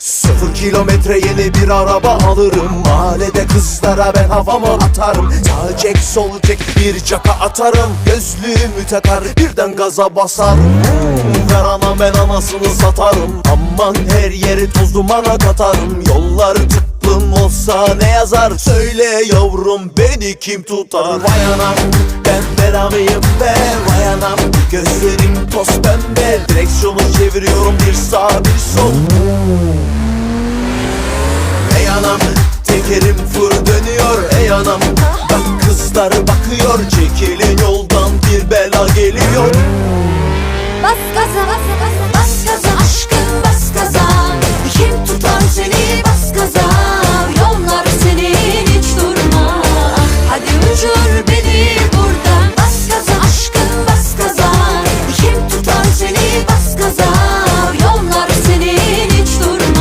Sıfır kilometre yeni bir araba alırım. Mahallede kızlara ben havamı atarım. Sağ çek sol çek bir caka atarım. Gözlüğümü takar birden gaza basarım. Ver ana ben anasını satarım. Aman her yeri toz dumana katarım. Yolları tıklım olsa ne yazar? Söyle yavrum beni kim tutar? Vay anam ben belamıyım be. Vay anam gözlerim toz pembe. Direksiyonu çeviriyorum bir sağ bir sol anam. Tekerim fır dönüyor Ey anam. Bak kızlar bakıyor Çekili